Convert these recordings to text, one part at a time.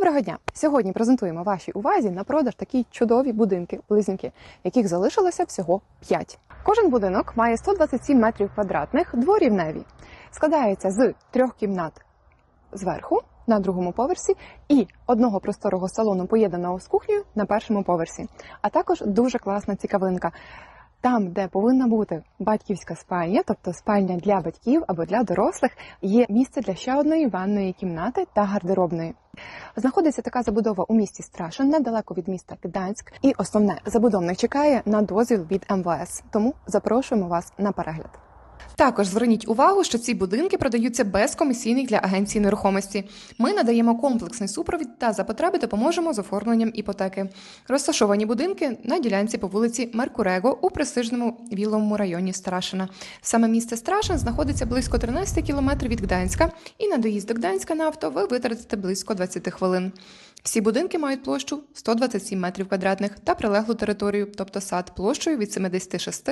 Доброго дня! Сьогодні презентуємо вашій увазі на продаж такі чудові будинки близнюки, яких залишилося всього 5. Кожен будинок має 127 метрів квадратних, дворівневі. Складається з трьох кімнат зверху на другому поверсі і одного просторого салону, поєднаного з кухнею на першому поверсі. А також дуже класна цікавинка. Там, де повинна бути батьківська спальня, тобто спальня для батьків або для дорослих, є місце для ще одної ванної кімнати та гардеробної. Знаходиться така забудова у місті Страшин, недалеко від міста Гданськ. І основне, забудовник чекає на дозвіл від МВС. Тому запрошуємо вас на перегляд. Також зверніть увагу, що ці будинки продаються без комісійних для агенції нерухомості. Ми надаємо комплексний супровід та за потреби допоможемо з оформленням іпотеки. Розташовані будинки на ділянці по вулиці Меркурего у престижному віловому районі Страшина. Саме місце Страшин знаходиться близько 13 кілометрів від Гданська, і на доїзд до Гданська на авто ви витратите близько 20 хвилин. Всі будинки мають площу 127 метрів квадратних та прилеглу територію, тобто сад площею від 76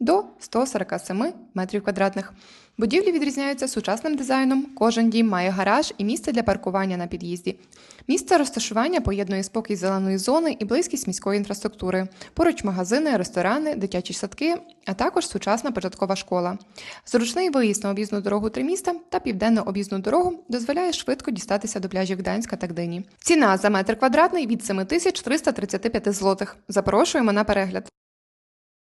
до 147 метрів квадратних. Будівлі відрізняються сучасним дизайном. Кожен дім має гараж і місце для паркування на під'їзді. Місце розташування поєднує спокій зеленої зони і близькість міської інфраструктури. Поруч магазини, ресторани, дитячі садки, а також сучасна початкова школа. Зручний виїзд на об'їзну дорогу три міста та південну об'їзну дорогу дозволяє швидко дістатися до пляжів Гданська та Гдині. Ціна за метр квадратний від 7335 злотих. Запрошуємо на перегляд.